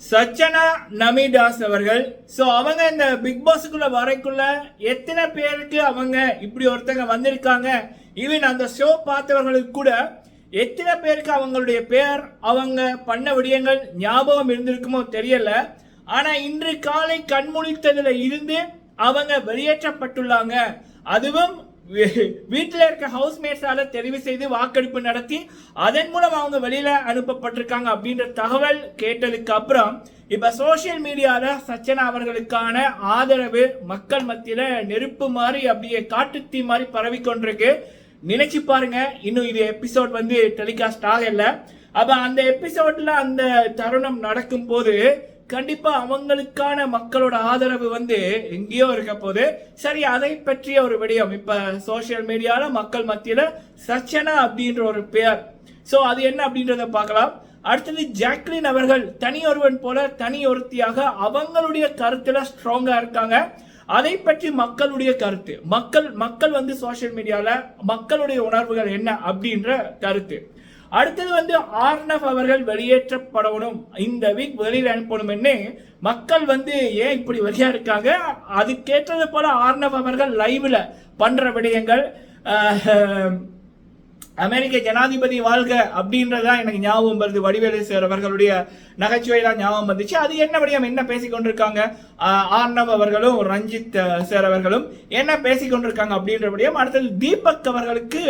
சச்சனா நமிதாஸ் அவர்கள். ஸோ அவங்க இந்த பிக் பாஸுக்குள்ள வரைக்குள்ள எத்தனை பேருக்கு அவங்க இப்படி ஒருத்தங்க வந்திருக்காங்க? ஈவன் அந்த ஷோ பார்த்தவர்களுக்கு கூட எத்தனை பேருக்கு அவங்களுடைய பேர் அவங்க பண்ண விடயங்கள் ஞாபகம் இருந்திருக்குமோ தெரியல. ஆனா இன்று காலை கண்முழித்ததுல இருந்து அவங்க வெளியேற்றப்பட்டுள்ளாங்க. அதுவும் வீட்டில் இருக்க ஹவுஸ்மேட்ஸால தெரிவு செய்து வாக்கெடுப்பு நடத்தி அதன் மூலம் அவங்க வெளியில அனுப்பப்பட்டிருக்காங்க அப்படின்ற தகவல் கேட்டதுக்கு அப்புறம் இப்ப சோசியல் மீடியால சச்சனா அவர்களுக்கான ஆதரவு மக்கள் மத்தியில நெருப்பு மாதிரி அப்படியே காட்டுத்தீ மாதிரி பரவி கொண்டிருக்கு. நினைச்சு பாருங்க இன்னும் இது எபிசோட் வந்து டெலிகாஸ்ட் ஆகல. அப்ப அந்த எபிசோட்ல அந்த தருணம் நடக்கும் போது கண்டிப்பா அவங்களுக்கான மக்களோட ஆதரவு வந்து எங்கேயோ இருக்க போது சரி அதை பற்றிய ஒரு விடயம். இப்ப சோசியல் மீடியால மக்கள் மத்தியில சச்சனா அப்படின்ற ஒரு பெயர். சோ அது என்ன அப்படின்றத பார்க்கலாம். அடுத்தது ஜாக்லின் அவர்கள் தனி ஒருவன் போல தனி ஒருத்தியாக அவங்களுடைய கருத்துல ஸ்ட்ராங்கா இருக்காங்க. அதை பற்றி மக்களுடைய கருத்து. மக்கள் மக்கள் வந்து சோசியல் மீடியாவில் மக்களுடைய உணர்வுகள் என்ன அப்படின்ற கருத்து. அடுத்தது வந்து ஆர்னவ் அவர்கள் வெளியேற்றப்படணும். இந்த வீக் வெளியில் அனுப்பணும்னு மக்கள் வந்து ஏன் இப்படி வெளியாக இருக்காங்க? அதுக்கேற்றது போல ஆர்னவ் அவர்கள் லைவில் பண்ணுற விடயங்கள் அமெரிக்க ஜனாதிபதி வாழ்க அப்படின்றதான் எனக்கு ஞாபகம் வருது. வடிவேலு சார் அவர்களுடைய நகைச்சுவை தான் ஞாபகம் வந்துச்சு. அது என்ன வடிவம்? என்ன பேசிக்கொண்டிருக்காங்க? ஆர்ணவ் அவர்களும் ரஞ்சித் சார் அவர்களும் என்ன பேசிக்கொண்டிருக்காங்க அப்படின்ற வடிவம்? அடுத்தது தீபக் அவர்களுக்கு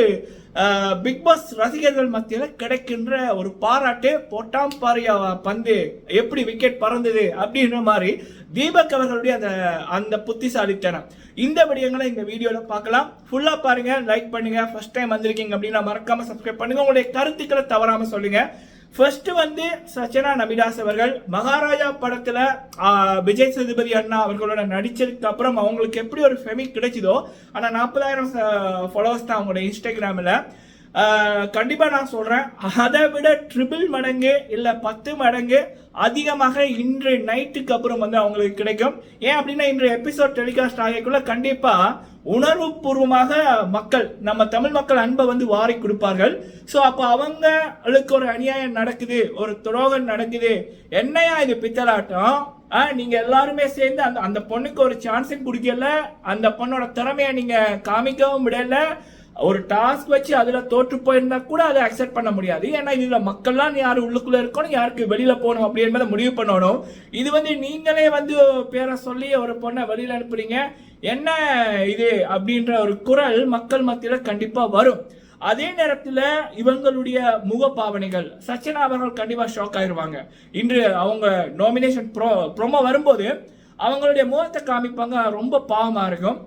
பிக் பாஸ் ரசிகர்கள் மத்தியில் கிடைக்கின்ற ஒரு பாராட்டு. பொட்டாம் பாரியா பந்து எப்படி விக்கெட் பறந்தது அப்படின்ற மாதிரி தீபக் அவர்களுடைய அந்த அந்த புத்திசாலித்தனம். இந்த விடயங்களை இந்த வீடியோவில் பார்க்கலாம். ஃபுல்லாக பாருங்கள் லைக் பண்ணுங்க. ஃபர்ஸ்ட் டைம் வந்திருக்கீங்க அப்படின்னா மறக்காம சப்ஸ்கிரைப் பண்ணுங்க. உங்களுடைய கருத்துக்களை தவறாம சொல்லுங்க. ஃபர்ஸ்ட் வந்து சச்சனா நபிதாஸ் அவர்கள் மகாராஜா படத்துல விஜய் சேதுபதி அண்ணா அவர்களோட நடிச்சதுக்கு அப்புறம் அவங்களுக்கு எப்படி ஒரு ஃபெமி கிடைச்சதோ ஆனா நாற்பதாயிரம் ஃபாலோவர்ஸ் தான் அவங்களோட இன்ஸ்டாகிராமில் கண்டிப்பாக நான் சொல்கிறேன் அதை விட ட்ரிபிள் மடங்கு இல்லை பத்து மடங்கு அதிகமாக இன்று நைட்டுக்கு அப்புறம் வந்து அவங்களுக்கு கிடைக்கும். ஏன் அப்படின்னா இன்று எபிசோட் டெலிகாஸ்ட் ஆகக்குள்ள கண்டிப்பாக உணர்வுபூர்வமாக மக்கள் நம்ம தமிழ் மக்கள் அன்பை வந்து வாரி கொடுப்பார்கள். ஸோ அப்போ அவங்களுக்கு ஒரு அநியாயம் நடக்குது ஒரு துரோகம் நடக்குது. என்னையா இது பித்தலாட்டம்? நீங்கள் நீங்க எல்லாருமே சேர்ந்து அந்த அந்த பொண்ணுக்கு ஒரு சான்ஸும் கொடுக்கல. அந்த பொண்ணோட திறமையை நீங்க காமிக்கவும் விடல. ஒரு டாஸ்க் வச்சு அதுல தோற்று போயிருந்தா கூட அதை அக்செப்ட் பண்ண முடியாது. ஏன்னா இதுல மக்கள்லாம் யார் உள்ளுக்குள்ள இருக்கணும் யாருக்கு வெளியில போகணும் அப்படின்றத முடிவு பண்ணணும். இது வந்து நீங்களே வந்து பேரை சொல்லி ஒரு பொண்ணை வெளியில அனுப்புறீங்க. என்ன இது அப்படின்ற ஒரு குரல் மக்கள் மத்தியில கண்டிப்பா வரும். அதே நேரத்தில் இவங்களுடைய முகபாவனைகள் சச்சினா அவர்கள் கண்டிப்பாக ஷாக் ஆயிருவாங்க. இன்று அவங்க நாமினேஷன் ப்ரோ ப்ரொமோ வரும்போது அவங்களுடைய முகத்தை காமிப்பாங்க ரொம்ப பாவமாக இருக்கும்.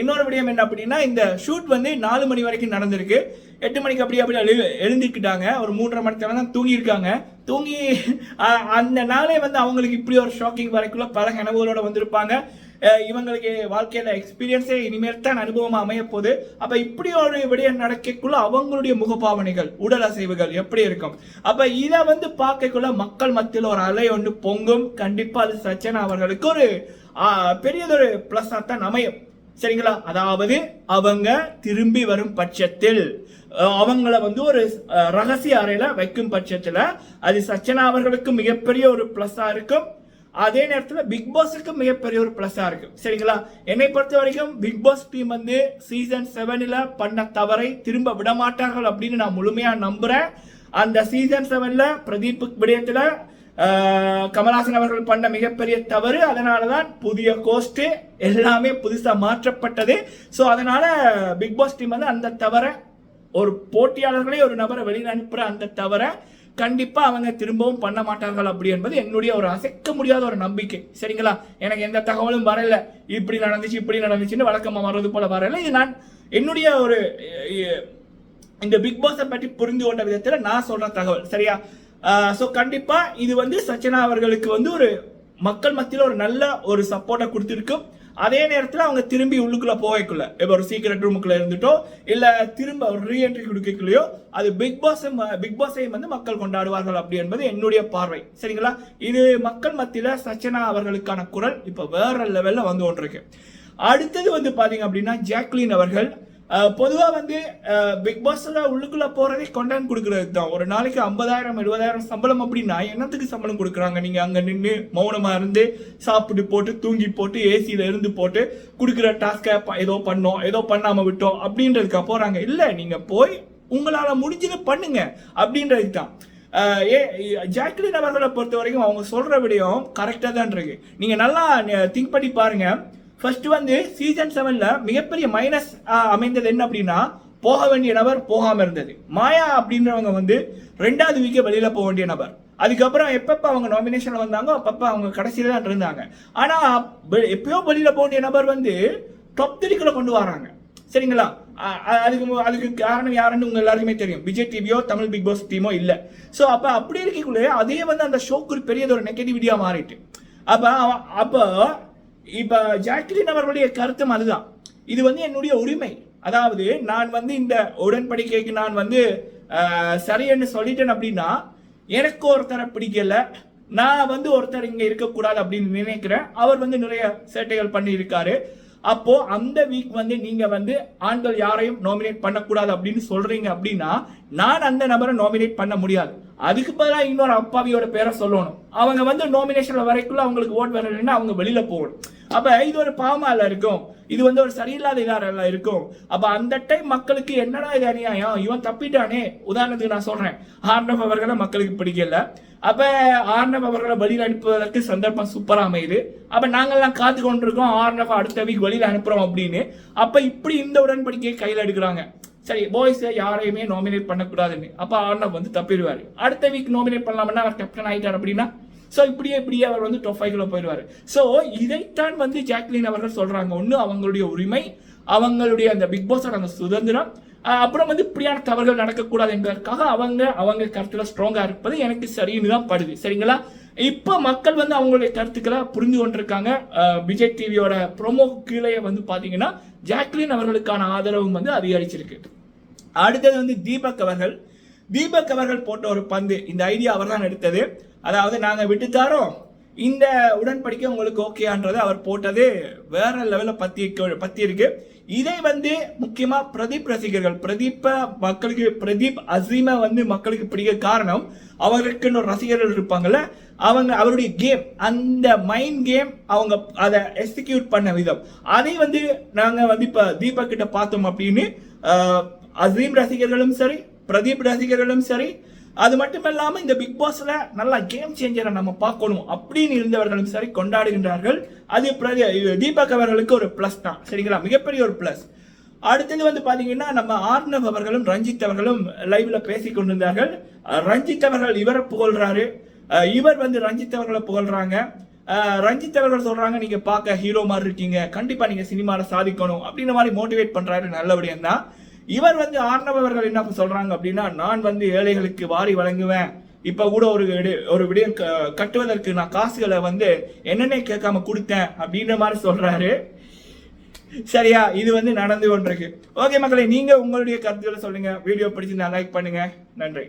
இன்னொரு விடயம் என்ன அப்படின்னா இந்த ஷூட் வந்து நாலு மணி வரைக்கும் நடந்திருக்கு. எட்டு மணிக்கு அப்படி அப்படி எழு எழுந்திருக்கிட்டாங்க. ஒரு மூன்றரை மணி தான் தூங்கியிருக்காங்க. தூங்கி அந்த நாளே வந்து அவங்களுக்கு இப்படி ஒரு ஷாக்கிங் வரைக்குள்ள பல கனவுகளோட வந்திருப்பாங்க. இவங்களுக்கு வாழ்க்கையில எக்ஸ்பீரியன்ஸே இனிமேல் தான் அனுபவமா அமைய போகுது அப்ப இப்படி ஒரு விடயம் நடக்கக்குள்ள அவங்களுடைய முகபாவனைகள் உடல் அசைவுகள் எப்படி இருக்கும்? அப்ப இதை வந்து பார்க்கக்குள்ள மக்கள் மத்தியில் ஒரு அலை ஒன்று பொங்கும். கண்டிப்பா அது சச்சனா அவர்களுக்கு ஒரு பெரியதொரு பிளஸ் தான் அமையும். சரிங்களா? அதாவது அவங்க திரும்பி வரும் பட்சத்தில் அவங்கள வந்து ஒரு ரகசிய அறையில வைக்கும் பட்சத்துல அது சச்சனா அவர்களுக்கு மிகப்பெரிய ஒரு பிளஸ்ஸா இருக்கும். அதே நேரத்துல பிக் பாஸுக்கு மிகப்பெரிய ஒரு பிளஸ்ஸா இருக்கும். சரிங்களா? என்னை பொறுத்த வரைக்கும் பிக் பாஸ் டீம் வந்து சீசன் செவனில் பண்ண தவறை திரும்ப விட மாட்டார்கள் அப்படின்னு நான் முழுமையா நம்புறேன். அந்த சீசன் செவன்ல பிரதீப் விடயத்துல கமலாசன் அவர்கள் பண்ண மிகப்பெரிய தவறு அதனால தான் புதிய கோஸ்ட் எல்லாமே புதுசாக மாற்றப்பட்டது. ஸோ அதனால பிக் பாஸ் டீம் வந்து அந்த தவறை ஒரு போட்டியாளர்களே ஒரு நபரை வெளியில் அனுப்புகிற அந்த தவறை கண்டிப்பாக அவங்க திரும்பவும் பண்ண மாட்டார்கள் அப்படி என்பது என்னுடைய ஒரு அசைக்க முடியாத ஒரு நம்பிக்கை. சரிங்களா? எனக்கு எந்த தகவலும் வரல. இப்படி நடந்துச்சு இப்படி நடந்துச்சுன்னு வழக்கமாக வர்றது போல வரல. இது நான் என்னுடைய ஒரு இந்த பிக் பாஸை பற்றி புரிந்து கொண்ட விதத்தில் நான் சொல்கிற தகவல். சரியா? ஸோ கண்டிப்பாக இது வந்து சச்சனா அவர்களுக்கு வந்து ஒரு மக்கள் மத்தியில் ஒரு நல்ல ஒரு சப்போர்ட்டை கொடுத்துருக்கும். அதே நேரத்தில் அவங்க திரும்பி உள்ளுக்குள்ள போகக்குள்ள இப்போ ஒரு சீக்கிரட் ரூமுக்குள்ள இருந்துட்டோ இல்லை திரும்ப ஒரு ரீஎன்ட்ரி கொடுக்கலையோ அது பிக் பாஸ் பிக் பாஸையும் வந்து மக்கள் கொண்டாடுவார்கள் அப்படி என்பது என்னுடைய பார்வை. சரிங்களா? இது மக்கள் மத்தியில் சச்சனா அவர்களுக்கான குரல் இப்போ வேற லெவலில் வந்து ஒன்று இருக்கு அடுத்தது வந்து பார்த்தீங்க அப்படின்னா ஜாக்லின் அவர்கள். பொதுவாக வந்து பிக் பாஸ்ல உள்ளுக்குள்ள போறதே கொண்டாந்து கொடுக்கறது தான். ஒரு நாளைக்கு ஐம்பதாயிரம் எழுபதாயிரம் சம்பளம் அப்படின்னா என்னத்துக்கு சம்பளம் கொடுக்குறாங்க? நீங்க அங்க நின்று மௌனமா இருந்து சாப்பிட்டு போட்டு தூங்கி போட்டு ஏசியில இருந்து போட்டு கொடுக்குற டாஸ்கை ஏதோ பண்ணோம் ஏதோ பண்ணாம விட்டோம் அப்படின்றதுக்கா போறாங்க. இல்லை நீங்க போய் உங்களால முடிஞ்சது பண்ணுங்க அப்படின்றது தான். ஏ ஜாக்லின் அவர்களை பொறுத்த வரைக்கும் அவங்க சொல்ற விடயம் கரெக்டாக தான் இருக்கு. நீங்க நல்லா திங்க் பண்ணி பாருங்க. ஃபர்ஸ்ட் வந்து சீசன் செவன்ல மிகப்பெரிய மைனஸ் அமைந்தது என்ன அப்படின்னா போக வேண்டிய நபர் போகாம இருந்தது. மாயா அப்படின்றவங்க வந்து ரெண்டாவது வீக்கே வெளியில போக வேண்டிய நபர். அதுக்கப்புறம் எப்பப்போ அவங்க நாமினேஷன்ல வந்தாங்க அப்பப்போ அவங்க கடைசியில தான் இருந்தாங்க. ஆனா எப்பயோ வெளியில போக வேண்டிய நபர் வந்து டாப் த்ரீக்குள்ள கொண்டு வராங்க. சரிங்களா? அதுக்கு அதுக்கு காரணம் யாருன்னு உங்க எல்லாருக்குமே தெரியும். விஜய் டிவியோ தமிழ் பிக் பாஸ் டீமோ இல்ல. சோ அப்ப அப்படி இருக்கக்குள்ளே அதே வந்து அந்த ஷோக்கு ஒரு பெரியது ஒரு நெகட்டிவிட்டியா மாறிட்டு. அப்ப அப்போ இப்போ ஜாக்லின் அவர்களுடைய கருத்தும் அதுதான். இது வந்து என்னுடைய உரிமை. அதாவது நான் வந்து இந்த உடன்படிக்கைக்கு நான் வந்து சரியன்னு சொல்லிட்டேன் அப்படின்னா எனக்கு ஒருத்தரை பிடிக்கல. நான் வந்து ஒருத்தர் இங்கே இருக்கக்கூடாது அப்படின்னு நினைக்கிறேன். அவர் வந்து நிறைய சேட்டைகள் பண்ணியிருக்காரு. அப்போ அந்த வீக் வந்து நீங்க வந்து ஆண்கள் யாரையும் நாமினேட் பண்ணக்கூடாது அப்படின்னு சொல்றீங்க அப்படின்னா நான் அந்த நபரை நாமினேட் பண்ண முடியாது. அதுக்கு பதிலாக இன்னொரு அப்பாவியோட பேரை சொல்லணும். அவங்க வந்து நாமினேஷன் வரைக்குள்ள அவங்களுக்கு ஓட் வரலைன்னா அவங்க வெளியில போகணும். அப்ப இது ஒரு பாமால இருக்கும். இது வந்து ஒரு சரியில்லாத இதாக இருக்கும். அப்ப அந்த டைம் மக்களுக்கு என்னடா இது அநியாயம்? இவன் தப்பிட்டானே. உதாரணத்துக்கு நான் சொல்றேன். ஆர்னவ் அவர்களை மக்களுக்கு பிடிக்கல. அப்ப ஆர்னவ் அவர்களை வெளியில் அனுப்புவதற்கு சந்தர்ப்பம் சூப்பரா அமையுது. அப்ப நாங்கள்லாம் காத்து கொண்டிருக்கோம். ஆர்னவ் அடுத்த வீக் வழியில் அனுப்புறோம் அப்படின்னு. அப்ப இப்படி இந்த உடன்படிக்கையை கையில் எடுக்கிறாங்க. சரி பாய்ஸ் யாரையுமே நாமினேட் பண்ணக்கூடாதுன்னு. அப்ப ஆர்னவ் வந்து தப்பிடுவாரு. அடுத்த வீக் நாமினேட் பண்ணலாம்னா அவர் கேப்டன் ஆயிட்டார் அப்படின்னா ஸோ இப்படியே இப்படியே அவர் வந்து டாப் ஃபைவ்ல போயிடுவார். ஸோ இதைத்தான் வந்து ஜாக்லின் அவர்கள் சொல்கிறாங்க ஒன்று அவங்களுடைய உரிமை அவங்களுடைய அந்த பிக் பாஸோட அந்த சுதந்திரம். அப்புறம் வந்து இப்படியான தவறுகள் நடக்கக்கூடாது என்பதற்காக அவங்க அவங்க கருத்தில் ஸ்ட்ராங்காக இருப்பது எனக்கு சரின்னு தான் படுது. சரிங்களா? இப்போ மக்கள் வந்து அவங்களுடைய கருத்துக்களை புரிந்து கொண்டிருக்காங்க. விஜய் டிவியோட ப்ரோமோ கீழே வந்து பார்த்தீங்கன்னா ஜாக்லின் அவர்களுக்கான ஆதரவும் வந்து அதிகரிச்சிருக்கு. அடுத்தது வந்து தீபக் அவர்கள். தீபக் அவர்கள் போட்ட ஒரு பந்து இந்த ஐடியா அவர் தான் எடுத்தது. அதாவது நாங்கள் விட்டுத்தாரோம் இந்த உடன்படிக்கை உங்களுக்கு ஓகேன்றது அவர் போட்டது. வேற லெவலில் பத்தி பத்தி இருக்கு. இதை வந்து முக்கியமாக பிரதீப் ரசிகர்கள் பிரதீப்ப மக்களுக்கு பிரதீப் அசீமை வந்து மக்களுக்கு பிடிக்க காரணம் அவருக்குன்னு ஒரு ரசிகர்கள் இருப்பாங்கல்ல அவங்க அவருடைய கேம் அந்த மைண்ட் கேம் அவங்க அதை எக்ஸிக்யூட் பண்ண விதம். அதை வந்து நாங்கள் வந்து இப்போ தீபக் கிட்ட பார்த்தோம் அப்படின்னு அசீம் ரசிகர்களும் சரி பிரதீப் ரசிகர்களும் சரி அது மட்டும் இல்லாமல் இந்த பிக் பாஸ்ல நல்லா கேம் சேஞ்சரை நம்ம பார்க்கணும் அப்படின்னு இருந்தவர்களும் சரி கொண்டாடுகின்றார்கள். அது தீபக் அவர்களுக்கு ஒரு பிளஸ் தான். சரிங்களா? மிகப்பெரிய ஒரு பிளஸ் அடுத்தது வந்து பாத்தீங்கன்னா நம்ம ஆர்னவ் அவர்களும் ரஞ்சித் அவர்களும் லைவ்ல பேசி கொண்டிருந்தார்கள். ரஞ்சித் அவர்கள் இவரை புகழ்றாரு. இவர் வந்து ரஞ்சித் அவர்களை புகழ்றாங்க. ரஞ்சித் அவர்கள் சொல்றாங்க நீங்க பார்க்க ஹீரோ மாதிரி இருக்கீங்க. கண்டிப்பா நீங்க சினிமாவில் சாதிக்கணும். அப்படின்ற மாதிரி மோட்டிவேட் பண்றாரு நல்லபடியா தான். இவர் வந்து ஆர்னவ் என்ன சொல்றாங்க அப்படின்னா நான் வந்து ஏழைகளுக்கு வாரி வழங்குவேன். இப்ப கூட ஒரு விடு- ஒரு விடயம் க- கட்டுவதற்கு நான் காசுகளை வந்து என்னன்னே கேட்காம கொடுத்தேன் அப்படின்ற மாதிரி சொல்றாரு. சரியா? இது வந்து நடந்து கொண்டிருக்கு. ஓகே மக்களே நீங்க உங்களுடைய கருத்துக்களை சொல்லுங்க. வீடியோ பிடிச்சிருந்தா லைக் பண்ணுங்க. நன்றி.